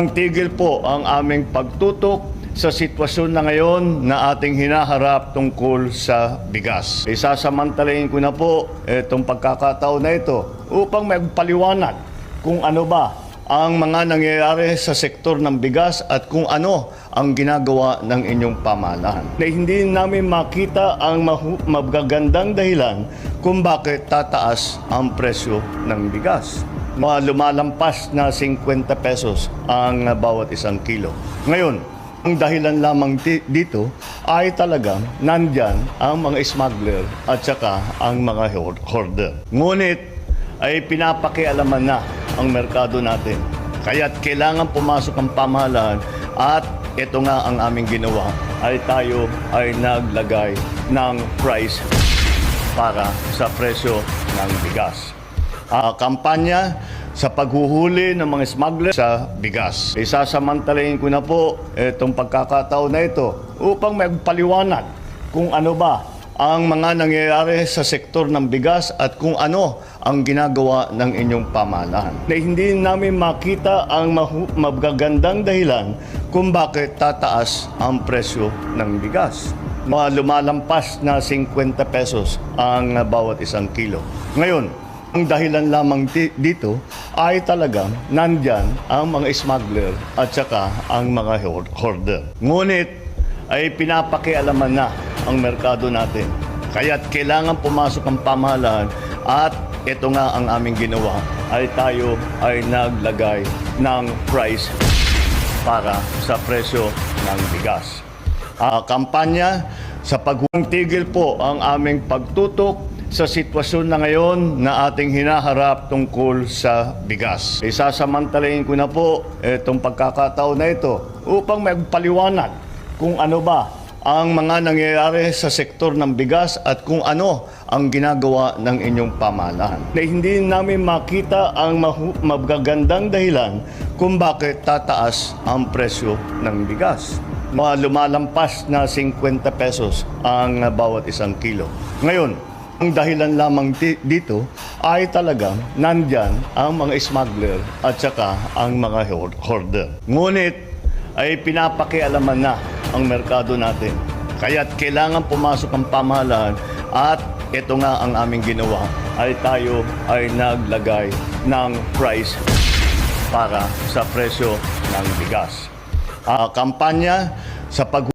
Ang tigil po ang aming pagtutok sa sitwasyon na ngayon na ating hinaharap tungkol sa bigas. Isasamantalayin ko na po itong pagkakataon na ito upang magpaliwanag kung ano ba ang mga nangyayari sa sektor ng bigas at kung ano ang ginagawa ng inyong pamahalaan. Na hindi namin makita ang magagandang dahilan kung bakit tataas ang presyo ng bigas mga lumalampas na 50 pesos ang bawat isang kilo. Ngayon, ang dahilan lamang dito ay talagang nandyan ang mga smuggler at saka ang mga hoarder. Ngunit ay pinapakialaman na ang merkado natin. Kaya't kailangan pumasok ang pamahalaan at ito nga ang aming ginawa ay tayo ay naglagay ng price para sa presyo ng bigas ah, kampanya sa paghuhuli ng mga smuggler sa bigas. Isasamantalayin ko na po itong pagkakataon na ito upang magpaliwanag kung ano ba ang mga nangyayari sa sektor ng bigas at kung ano ang ginagawa ng inyong pamahalaan. Na hindi namin makita ang magagandang dahilan kung bakit tataas ang presyo ng bigas lumalampas na 50 pesos ang uh, bawat isang kilo. Ngayon, ang dahilan lamang dito ay talagang nandyan ang mga smuggler at saka ang mga hoarder. Ngunit ay pinapakialaman na ang merkado natin. Kaya't kailangan pumasok ang pamahalaan at ito nga ang aming ginawa ay tayo ay naglagay ng price para sa presyo ng bigas. Ah, kampanya sa paghuhuntigil po ang aming pagtutok sa sitwasyon na ngayon na ating hinaharap tungkol sa bigas. Isasamantalayin ko na po itong pagkakataon na ito upang magpaliwanag kung ano ba ang mga nangyayari sa sektor ng bigas at kung ano ang ginagawa ng inyong pamahalaan. Na hindi namin makita ang magagandang dahilan kung bakit tataas ang presyo ng bigas lumalampas na 50 pesos ang bawat isang kilo. Ngayon, ang dahilan lamang dito ay talagang nandyan ang mga smuggler at saka ang mga hoarder. Ngunit ay pinapakialaman na ang merkado natin. Kaya't kailangan pumasok ang pamahalaan at ito nga ang aming ginawa ay tayo ay naglagay ng price para sa presyo ng bigas. Ah, kampanya sa pag